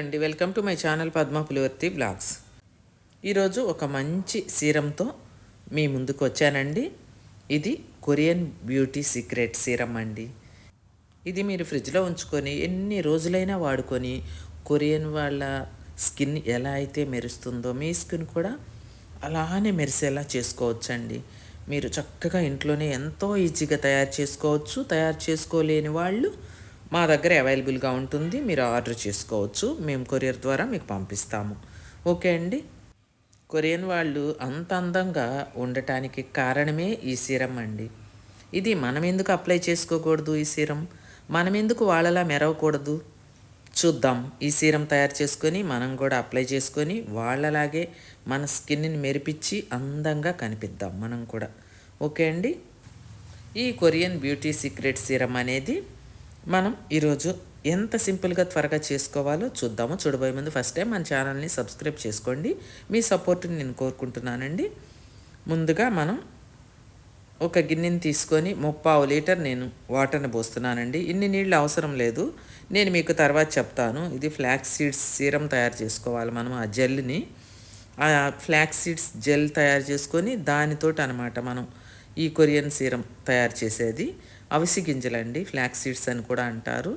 అండి. Welcome to my channel Padma Pulivarthi blogs. ఈరోజు ఒక మంచి సీరంతో మీ ముందుకు వచ్చానండి. ఇది కొరియన్ బ్యూటీ సీక్రెట్ సీరం అండి. ఇది మీరు ఫ్రిడ్జ్లో ఉంచుకొని ఎన్ని రోజులైనా వాడుకొని కొరియన్ వాళ్ళ స్కిన్ ఎలా అయితే మెరుస్తుందో మీ స్కిన్ కూడా అలానే మెరిసేలా చేసుకోవచ్చండి. మీరు చక్కగా ఇంట్లోనే ఎంతో ఈజీగా తయారు చేసుకోవచ్చు. తయారు చేసుకోలేని వాళ్ళు మా దగ్గర అవైలబుల్గా ఉంటుంది. మీరు ఆర్డర్ చేసుకోవచ్చు. మేము కొరియర్ ద్వారా మీకు పంపిస్తాము. ఓకే అండి? కొరియన్ వాళ్ళు అంత అందంగా ఉండటానికి కారణమే ఈ సీరం అండి. ఇది మనం ఎందుకు అప్లై చేసుకోకూడదు ఈ సీరం? మనం ఎందుకు వాళ్ళలా మెరవకూడదు? చూద్దాం. ఈ సీరం తయారు చేసుకొని మనం కూడా అప్లై చేసుకొని వాళ్ళలాగే మన స్కిన్ని మెరిపించి అందంగా కనిపిద్దాం మనం కూడా. ఓకే అండి? ఈ కొరియన్ బ్యూటీ సీక్రెట్ సీరం అనేది మనం ఈరోజు ఎంత సింపుల్గా త్వరగా చేసుకోవాలో చూద్దాము. చూడబోయే ముందు ఫస్ట్ టైం మన ఛానల్ని సబ్స్క్రైబ్ చేసుకోండి. మీ సపోర్ట్ని నేను కోరుకుంటున్నానండి. ముందుగా మనం ఒక గిన్నెని తీసుకొని ముప్పావు లీటర్ నేను వాటర్ని పోస్తున్నానండి. ఇన్ని నీళ్ళు అవసరం లేదు. నేను మీకు తర్వాత చెప్తాను. ఇది ఫ్లాక్స్ సీడ్స్ సీరం తయారు చేసుకోవాలి మనం ఆ జెల్ని. ఆ ఫ్లాక్స్ సీడ్స్ జెల్ తయారు చేసుకొని దానితోటి అనమాట మనం ఈ కొరియన్ సీరం తయారు చేసేది. అవిసి గింజలండి ఫ్లాక్స్ సీడ్స్ అని కూడా అంటారు.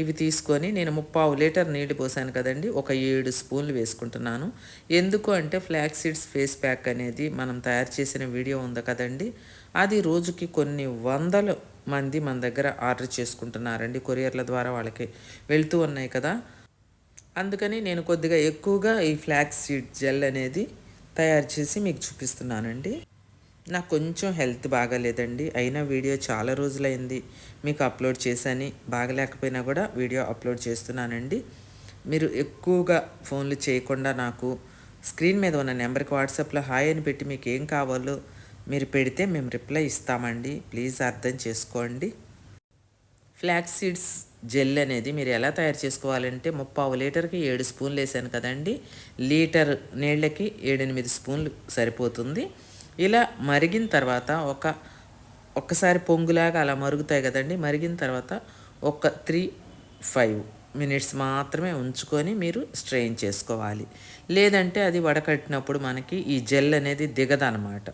ఇవి తీసుకొని నేను ముప్పావు లీటర్ నీళ్ళు పోసాను కదండి ఒక ఏడు స్పూన్లు వేసుకుంటున్నాను. ఎందుకు అంటే ఫ్లాక్స్ సీడ్స్ ఫేస్ ప్యాక్ అనేది మనం తయారు చేసిన వీడియో ఉంది కదండి అది రోజుకి కొన్ని వందల మంది మన దగ్గర ఆర్డర్ చేసుకుంటున్నారండి కొరియర్ల ద్వారా వాళ్ళకి వెళ్తూ ఉన్నాయి కదా. అందుకని నేను కొద్దిగా ఎక్కువగా ఈ ఫ్లాక్స్ సీడ్ జెల్ అనేది తయారు చేసి మీకు చూపిస్తున్నానండి. నాకు కొంచెం హెల్త్ బాగాలేదండి. అయినా వీడియో చాలా రోజులైంది. మీకు అప్లోడ్ చేశాను. బాగలేకపోయినా కూడా వీడియో అప్లోడ్ చేస్తున్నానండి. మీరు ఎక్కువగా ఫోన్లు చేయకుండా నాకు స్క్రీన్ మీద ఉన్న నెంబర్కి వాట్సాప్లో హాయ్ అని పెట్టి మీకు ఏం కావాలో మీరు పెడితే మేము రిప్లై ఇస్తామండి. ప్లీజ్ అర్థం చేసుకోండి. ఫ్లాక్స్ సీడ్స్ జెల్ అనేది మీరు ఎలా తయారు చేసుకోవాలంటే ముప్పావు లీటర్కి ఏడు స్పూన్లు వేసాను కదండి. లీటర్ నీళ్ళకి ఏడెనిమిది స్పూన్లు సరిపోతుంది. ఇలా మరిగిన తర్వాత ఒక ఒక్కసారి పొంగులాగా అలా మరుగుతాయి కదండి. మరిగిన తర్వాత ఒక త్రీ ఫైవ్ మినిట్స్ మాత్రమే ఉంచుకొని మీరు స్ట్రెయిన్ చేసుకోవాలి. లేదంటే అది వడకట్టినప్పుడు మనకి ఈ జెల్ అనేది దిగదనమాట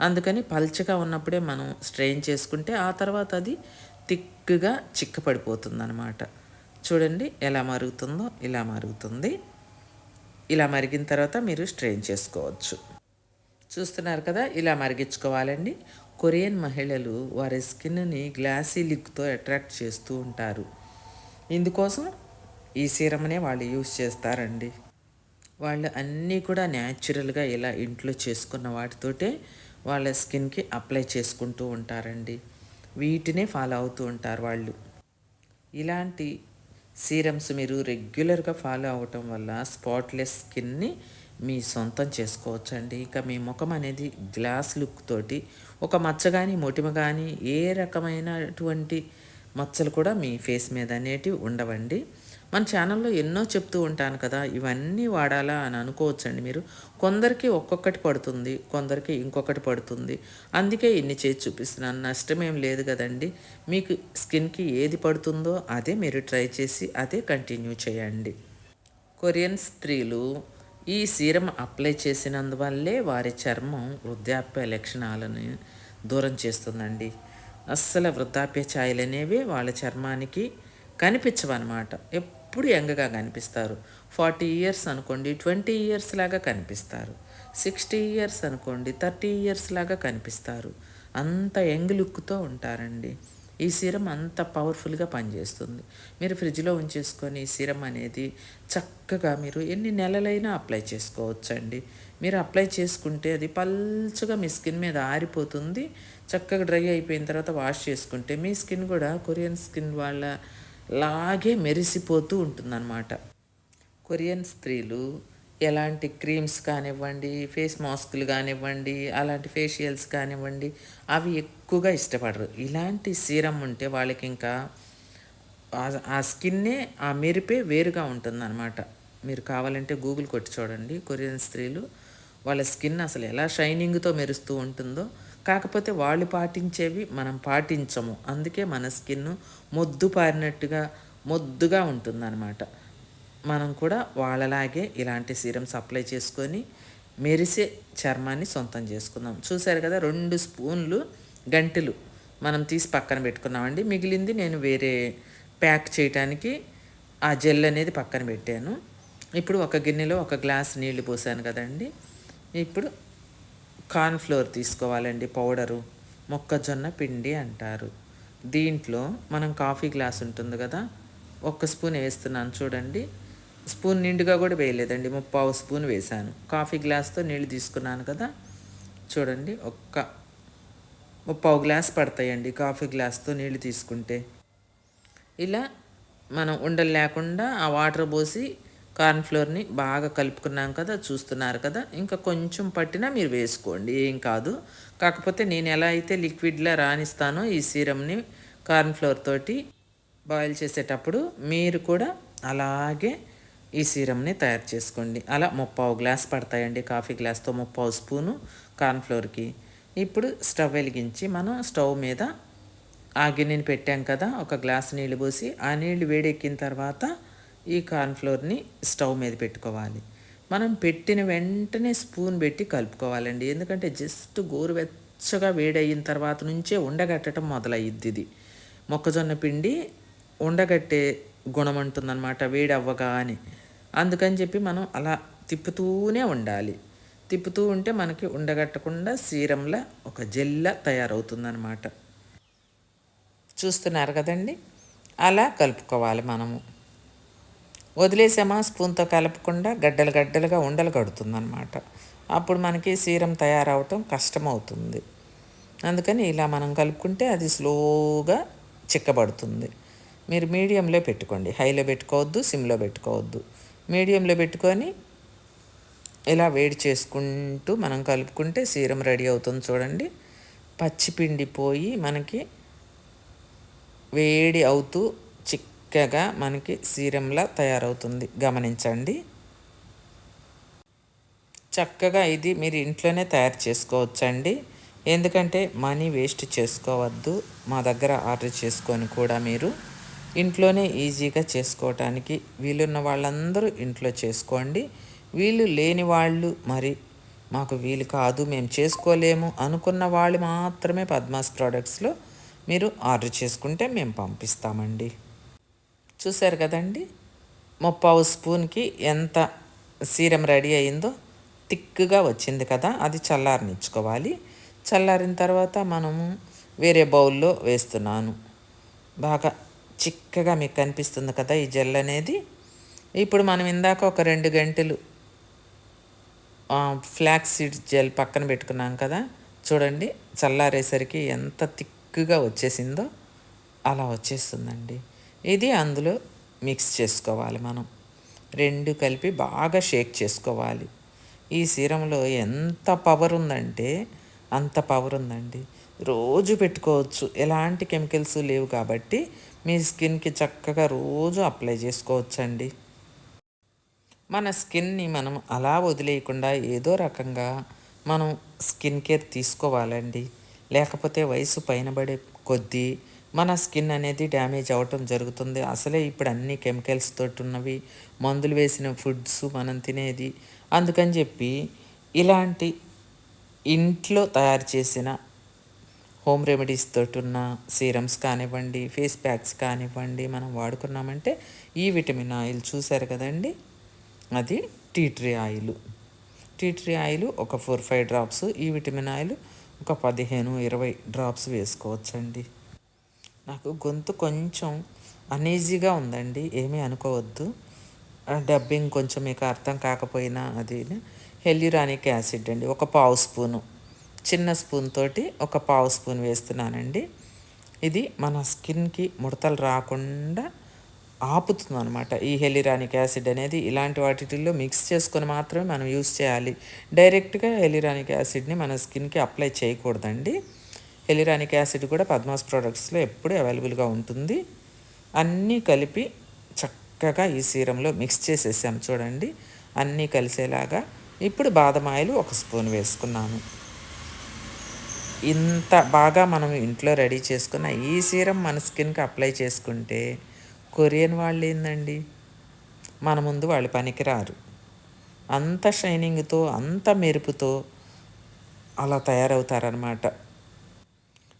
అందుకని పల్చగా ఉన్నప్పుడే మనం స్ట్రెయిన్ చేసుకుంటే ఆ తర్వాత అది థిక్గా చిక్కపడిపోతుంది అనమాట చూడండి ఎలా మరుగుతుందో ఇలా మరుగుతుంది. ఇలా మరిగిన తర్వాత మీరు స్ట్రెయిన్ చేసుకోవచ్చు. చూస్తున్నారు కదా ఇలా మరిగించుకోవాలండి. కొరియన్ మహిళలు వారి స్కిన్ని గ్లాసీ లిక్తో అట్రాక్ట్ చేస్తూ ఉంటారు. ఇందుకోసం ఈ సీరమ్నే వాళ్ళు యూజ్ చేస్తారండి. వాళ్ళు అన్నీ కూడా న్యాచురల్గా ఇలా ఇంట్లో చేసుకున్న వాటితోటే వాళ్ళ స్కిన్కి అప్లై చేసుకుంటూ ఉంటారండి. వీటినే ఫాలో అవుతూ ఉంటారు వాళ్ళు. ఇలాంటి సీరమ్స్ మీరు రెగ్యులర్గా ఫాలో అవటం వల్ల స్పాట్లెస్ స్కిన్ని మీ సొంతం చేసుకోవచ్చు అండి ఇక మీ ముఖం అనేది గ్లాస్ లుక్ తోటి ఒక మచ్చ కానీ మొటిమ కానీ ఏ రకమైనటువంటి మచ్చలు కూడా మీ ఫేస్ మీద అనేటివి ఉండవండి. మన ఛానల్లో ఎన్నో చెప్తూ ఉంటాను కదా ఇవన్నీ వాడాలా అని అనుకోవచ్చండి మీరు. కొందరికి ఒక్కొక్కటి పడుతుంది కొందరికి ఇంకొకటి పడుతుంది. అందుకే ఇన్ని చేసి చూపిస్తున్నాను. నష్టం ఏం లేదు కదండి. మీకు స్కిన్కి ఏది పడుతుందో అదే మీరు ట్రై చేసి అదే కంటిన్యూ చేయండి. కొరియన్ స్త్రీలు ఈ సీరం అప్లై చేసినందువల్లే వారి చర్మం వృద్ధాప్య లక్షణాలను దూరం చేస్తుందండి. అస్సలు వృద్ధాప్య ఛాయలు అనేవి వాళ్ళ చర్మానికి కనిపించవన్నమాట. ఎప్పుడు యంగ్గా కనిపిస్తారు. ఫార్టీ ఇయర్స్ అనుకోండి ట్వంటీ ఇయర్స్ లాగా కనిపిస్తారు. సిక్స్టీ ఇయర్స్ అనుకోండి థర్టీ ఇయర్స్ లాగా కనిపిస్తారు. అంత యంగ్ లుక్తో ఉంటారండి. ఈ సీరం అంత పవర్ఫుల్గా పనిచేస్తుంది. మీరు ఫ్రిడ్జ్లో ఉంచేసుకొని ఈ సీరం అనేది చక్కగా మీరు ఎన్ని నెలలైనా అప్లై చేసుకోవచ్చండి. మీరు అప్లై చేసుకుంటే అది పల్చగా మీ స్కిన్ మీద ఆరిపోతుంది. చక్కగా డ్రై అయిపోయిన తర్వాత వాష్ చేసుకుంటే మీ స్కిన్ కూడా కొరియన్ స్కిన్ వాళ్ళ లాగే మెరిసిపోతూ ఉంటుందన్నమాట. కొరియన్ స్త్రీలు ఎలాంటి క్రీమ్స్ కానివ్వండి ఫేస్ మాస్కులు కానివ్వండి అలాంటి ఫేషియల్స్ కానివ్వండి అవి ఎక్కువగా ఇష్టపడరు. ఇలాంటి సీరం ఉంటే వాళ్ళకి ఇంకా ఆ స్కిన్నే ఆ మెరిపే వేరుగా ఉంటుందన్నమాట. మీరు కావాలంటే గూగుల్ కొట్టి చూడండి కొరియన్ స్త్రీలు వాళ్ళ స్కిన్ అసలు ఎలా షైనింగ్తో మెరుస్తూ ఉంటుందో. కాకపోతే వాళ్ళు పాటించేవి మనం పాటించము. అందుకే మన స్కిన్ మొద్దు పారినట్టుగా మొద్దుగా ఉంటుందన్నమాట. మనం కూడా వాళ్ళలాగే ఇలాంటి సీరమ్స్ అప్లై చేసుకొని మెరిసే చర్మాన్ని సొంతం చేసుకుందాం. చూసారు కదా రెండు స్పూన్లు గంటెలు మనం తీసి పక్కన పెట్టుకున్నామండి. మిగిలింది నేను వేరే ప్యాక్ చేయటానికి ఆ జెల్ అనేది పక్కన పెట్టాను. ఇప్పుడు ఒక గిన్నెలో ఒక గ్లాస్ నీళ్ళు పోసాను కదండి. ఇప్పుడు కార్న్ఫ్లోర్ తీసుకోవాలండి పౌడరు మొక్కజొన్న పిండి అంటారు. దీంట్లో మనం కాఫీ గ్లాస్ ఉంటుంది కదా ఒక్క స్పూన్ వేస్తున్నాను చూడండి. స్పూన్ నిండుగా కూడా వేయలేదండి. ముప్పావు స్పూన్ వేశాను. కాఫీ గ్లాస్తో నీళ్ళు తీసుకున్నాను కదా. చూడండి ఒక్క ముప్పావు గ్లాస్ పడతాయండి కాఫీ గ్లాస్తో నీళ్ళు తీసుకుంటే. ఇలా మనం ఉండలు లేకుండా ఆ వాటర్ పోసి కార్న్ఫ్లోర్ని బాగా కలుపుకున్నాం కదా చూస్తున్నారు కదా. ఇంకా కొంచెం పట్టినా మీరు వేసుకోండి ఏం కాదు. కాకపోతే నేను ఎలా అయితే లిక్విడ్లా రాణిస్తానో ఈ సీరమ్ని కార్న్ఫ్లోర్ తోటి బాయిల్ చేసేటప్పుడు మీరు కూడా అలాగే ఈ సీరమ్ని తయారు చేసుకోండి. అలా ముప్పావు గ్లాస్ పడతాయండి. కాఫీ గ్లాస్తో ముప్పావు స్పూను కార్న్ఫ్లోర్కి ఇప్పుడు స్టవ్ వెలిగించి మనం స్టవ్ మీద ఆ గిన్నెని పెట్టాం కదా ఒక గ్లాస్ నీళ్ళు పోసి ఆ నీళ్ళు వేడెక్కిన తర్వాత ఈ కార్న్ఫ్లోర్ని స్టవ్ మీద పెట్టుకోవాలి. మనం పెట్టిన వెంటనే స్పూన్ పెట్టి కలుపుకోవాలండి. ఎందుకంటే జస్ట్ గోరువెచ్చగా వేడయిన తర్వాత నుంచే ఉండగట్టడం మొదలయ్యిద్ది ఇది. మొక్కజొన్న పిండి ఉండగట్టే గుణం ఉంటుందన్నమాట వేడి అవ్వగానే అందుకని చెప్పి మనం అలా తిప్పుతూనే ఉండాలి. తిప్పుతూ ఉంటే మనకి ఉండగట్టకుండా సీరంలా ఒక జెల్ల తయారవుతుందన్నమాట. చూస్తున్నారు కదండి? అలా కలుపుకోవాలి మనము. వదిలేసామా స్పూన్తో కలపకుండా గడ్డలు గడ్డలుగా ఉండలు కడుతుందన్నమాట. అప్పుడు మనకి సీరం తయారవటం కష్టమవుతుంది. అందుకని ఇలా మనం కలుపుకుంటే అది స్లోగా చిక్కబడుతుంది. మీరు మీడియంలో పెట్టుకోండి. హైలో పెట్టుకోవద్దు సిమ్లో పెట్టుకోవద్దు. మీడియంలో పెట్టుకొని ఇలా వేడి చేసుకుంటూ మనం కలుపుకుంటే సీరం రెడీ అవుతుంది చూడండి. పచ్చిపిండి పోయి మనకి వేడి అవుతూ చిక్కగా మనకి సీరంలా తయారవుతుంది. గమనించండి. చక్కగా ఇది మీరు ఇంట్లోనే తయారు చేసుకోవచ్చండి. ఎందుకంటే మనీ వేస్ట్ చేసుకోవద్దు. మా దగ్గర ఆర్డర్ చేసుకొని కూడా మీరు ఇంట్లోనే ఈజీగా చేసుకోవటానికి వీలున్న వాళ్ళందరూ ఇంట్లో చేసుకోండి. వీలు లేని వాళ్ళు మరి మాకు వీలు కాదు మేము చేసుకోలేము అనుకున్న వాళ్ళు మాత్రమే పద్మాస్ ప్రోడక్ట్స్లో మీరు ఆర్డర్ చేసుకుంటే మేము పంపిస్తామండి. చూశారు కదండి? ముప్పావు స్పూన్కి ఎంత సీరం రెడీ అయిందో థిక్గా వచ్చింది కదా అది చల్లారనిచ్చుకోవాలి. చల్లారిన తర్వాత మనము వేరే బౌల్లో వేస్తున్నాను. బాగా చిక్కగా మీకు కనిపిస్తుంది కదా ఈ జెల్ అనేది. ఇప్పుడు మనం ఇందాక ఒక రెండు గంటలు ఫ్లాక్స్ సీడ్స్ జెల్ పక్కన పెట్టుకున్నాం కదా. చూడండి చల్లారేసరికి ఎంత తిక్కుగా వచ్చేసిందో అలా వచ్చేస్తుందండి. ఇది అందులో మిక్స్ చేసుకోవాలి మనం. రెండు కలిపి బాగా షేక్ చేసుకోవాలి. ఈ సీరంలో ఎంత పవర్ ఉందంటే అంత పవర్ ఉందండి. రోజు పెట్టుకోవచ్చు. ఎలాంటి కెమికల్స్ లేవు కాబట్టి మీ స్కిన్కి చక్కగా రోజు అప్లై చేసుకోవచ్చండి. మన స్కిన్ని మనం అలా వదిలేయకుండా ఏదో రకంగా మనం స్కిన్ కేర్ తీసుకోవాలండి. లేకపోతే వయసు పైన పడే కొద్దీ మన స్కిన్ అనేది డ్యామేజ్ అవ్వటం జరుగుతుంది. అసలే ఇప్పుడు అన్ని కెమికల్స్ తోటి ఉన్నవి మందులు వేసిన ఫుడ్స్ మనం తినేది. అందుకని చెప్పి ఇలాంటి ఇంట్లో తయారు చేసిన హోమ్ రెమెడీస్ తోటి ఉన్న సీరమ్స్ కానివ్వండి ఫేస్ ప్యాక్స్ కానివ్వండి మనం వాడుకున్నామంటే ఈ విటమిన్ ఆయిల్ చూసారు కదండి? అది tea tree oil. Tea tree oil ఒక ఫోర్ ఫైవ్ డ్రాప్స్ ఈ విటమిన్ ఆయిల్ ఒక పదిహేను ఇరవై డ్రాప్స్ వేసుకోవచ్చండి. నాకు గొంతు కొంచెం అనీజీగా ఉందండి ఏమీ అనుకోవద్దు. డబ్బింగ్ కొంచెం మీకు అర్థం కాకపోయినా అది హెల్యూరానిక్ యాసిడ్ అండి ఒక పావు స్పూను. చిన్న స్పూన్ తోటి ఒక పావు స్పూన్ వేస్తున్నానండి. ఇది మన స్కిన్కి ముడతలు రాకుండా ఆపుతుంది అనమాట ఈ హెలిరానిక్ యాసిడ్ అనేది ఇలాంటి వాటిల్లో మిక్స్ చేసుకొని మాత్రమే మనం యూస్ చేయాలి. డైరెక్ట్గా హెలిరానిక్ యాసిడ్ని మన స్కిన్కి అప్లై చేయకూడదండి. హెలిరానిక్ యాసిడ్ కూడా పద్మాస్ ప్రోడక్ట్స్లో ఎప్పుడూ అవైలబుల్గా ఉంటుంది. అన్నీ కలిపి చక్కగా ఈ సీరంలో మిక్స్ చేసేసాం చూడండి. అన్నీ కలిసేలాగా ఇప్పుడు బాదం ఆయిల్ ఒక స్పూన్ వేసుకున్నాను. ఇంత బాగా మనం ఇంట్లో రెడీ చేసుకున్న ఈ సీరం మన స్కిన్కి అప్లై చేసుకుంటే కొరియన్ వాళ్ళు ఏందండి? మన ముందు వాళ్ళు పనికిరారు. అంత షైనింగ్తో అంత మెరుపుతో అలా తయారవుతారనమాట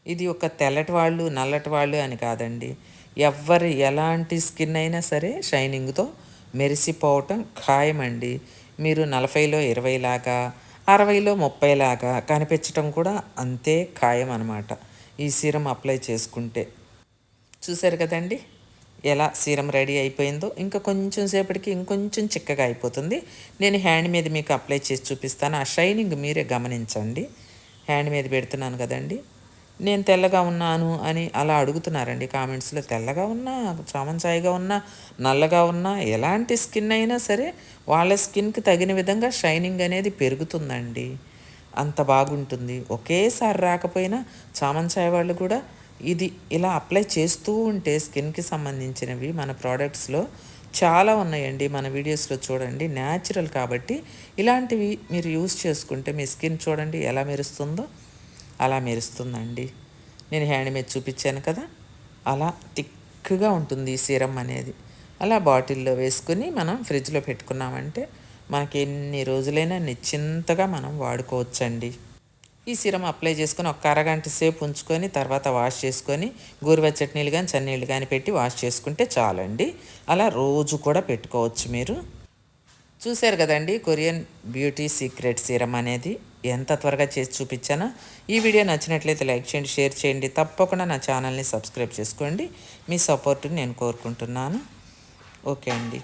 ఇది ఒక తెల్లటి వాళ్ళు నల్లటి వాళ్ళు అని కాదండి. ఎవ్వరు ఎలాంటి స్కిన్ అయినా సరే షైనింగ్తో మెరిసిపోవటం ఖాయమండి. మీరు నలభైలో ఇరవై లాగా అరవైలో ముప్పై లాగా కనిపించటం కూడా అంతే ఖాయం అనమాట ఈ సీరం అప్లై చేసుకుంటే. చూశారు కదండి? ఎలా సీరం రెడీ అయిపోయిందో. ఇంకా కొంచెం సేపటికి ఇంకొంచెం చిక్కగా అయిపోతుంది. నేను హ్యాండ్ మీద మీకు అప్లై చేసి చూపిస్తాను. ఆ షైనింగ్ మీరే గమనించండి. హ్యాండ్ మీద పెడుతున్నాను కదండి. నేను తెల్లగా ఉన్నాను అని అలా అడుగుతున్నారండి. కామెంట్స్లో తెల్లగా ఉన్నా చామంచాయిగా ఉన్నా నల్లగా ఉన్నా ఎలాంటి స్కిన్ అయినా సరే వాళ్ళ స్కిన్కి తగిన విధంగా షైనింగ్ అనేది పెరుగుతుందండి. అంత బాగుంటుంది. ఒకేసారి రాకపోయినా చామంచాయ వాళ్ళు కూడా ఇది ఇలా అప్లై చేస్తూ ఉంటే స్కిన్కి సంబంధించినవి మన ప్రోడక్ట్స్లో చాలా ఉన్నాయండి. మన వీడియోస్లో చూడండి. న్యాచురల్ కాబట్టి ఇలాంటివి మీరు యూస్ చేసుకుంటే మీ స్కిన్ చూడండి ఎలా మెరుస్తుందో అలా మెరుస్తుందండి. నేను హ్యాండ్ మీద చూపించాను కదా అలా థిక్గా ఉంటుంది ఈ సీరం అనేది. అలా బాటిల్లో వేసుకుని మనం ఫ్రిడ్జ్లో పెట్టుకున్నామంటే మనకి ఎన్ని రోజులైనా నిశ్చింతగా మనం వాడుకోవచ్చండి. ఈ సిరం అప్లై చేసుకొని ఒక అరగంట సేపు ఉంచుకొని తర్వాత వాష్ చేసుకొని గోరువెచ్చటి నీళ్ళు కానీ చన్నీళ్ళు కానీ పెట్టి వాష్ చేసుకుంటే చాలండి. అలా రోజు కూడా పెట్టుకోవచ్చు మీరు. చూశారు కదండి కొరియన్ బ్యూటీ సీక్రెట్ సీరం అనేది? ఎంత త్వరగా చేసి చూపించానో ఈ వీడియో నచ్చినట్లయితే లైక్ చేయండి షేర్ చేయండి. తప్పకుండా నా ఛానల్ని సబ్స్క్రైబ్ చేసుకోండి. మీ సపోర్ట్ని నేను కోరుకుంటున్నాను. ఓకే అండి.